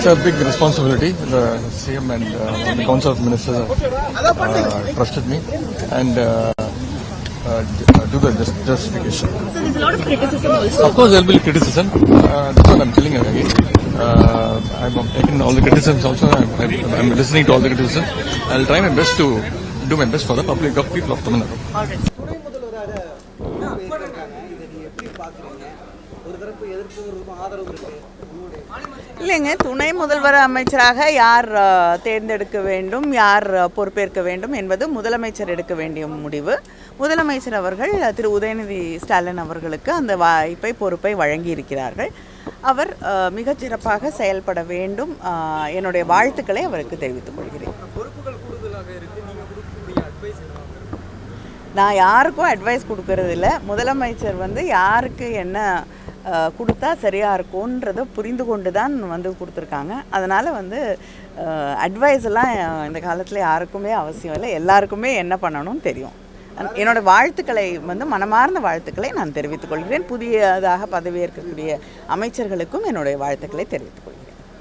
It's a big responsibility. The CM and uh, the Council of Ministers uh, trusted me and uh, uh, uh, do the just justification. So there's a lot of criticism also. Of course, there will be criticism. Uh, that's what I'm telling you again. Uh, I'm taking all the criticisms also. I'm, I'm, listening to all the criticism. I'll try my best to do my best for the public of people of Tamil Nadu. All right. பாக்குறீங்க ஒரு தரப்பு எதிர்ப்பு ஒரு ஆதரவு இருக்கு. உங்களுடைய இல்லைங்க துணை முதல்வர் அமைச்சராக யார் தேர்ந்தெடுக்க வேண்டும் யார் பொறுப்பேற்க வேண்டும் என்பது முதலமைச்சர் எடுக்க வேண்டிய முடிவு. முதலமைச்சர் அவர்கள் திரு. உதயநிதி ஸ்டாலின் அவர்களுக்கு அந்த வாய்ப்பை பொறுப்பை வழங்கி இருக்கிறார்கள் அவர் அஹ், மிகச் சிறப்பாக செயல்பட வேண்டும். என்னுடைய வாழ்த்துக்களை அவருக்கு தெரிவித்துக் கொள்கிறேன். பொறுப்புகள் நான் யாருக்கும் அட்வைஸ் கொடுக்கறது இல்லை முதலமைச்சர் வந்து யாருக்கு என்ன கொடுத்தா சரியாக இருக்கும்ன்றதை புரிந்து கொண்டு தான் வந்து கொடுத்துருக்காங்க. அதனால் வந்து அட்வைஸ் எல்லாம் இந்த காலத்தில் யாருக்குமே அவசியம் இல்லை. எல்லாருக்குமே என்ன பண்ணணும்னு தெரியும். என்னோட வாழ்த்துக்களை வந்து மனமார்ந்த வாழ்த்துக்களை நான் தெரிவித்துக் கொள்கிறேன். புதியதாக பதவியேற்கக்கூடிய அமைச்சர்களுக்கும் என்னுடைய வாழ்த்துக்களை தெரிவித்துக் கொள்கிறேன்.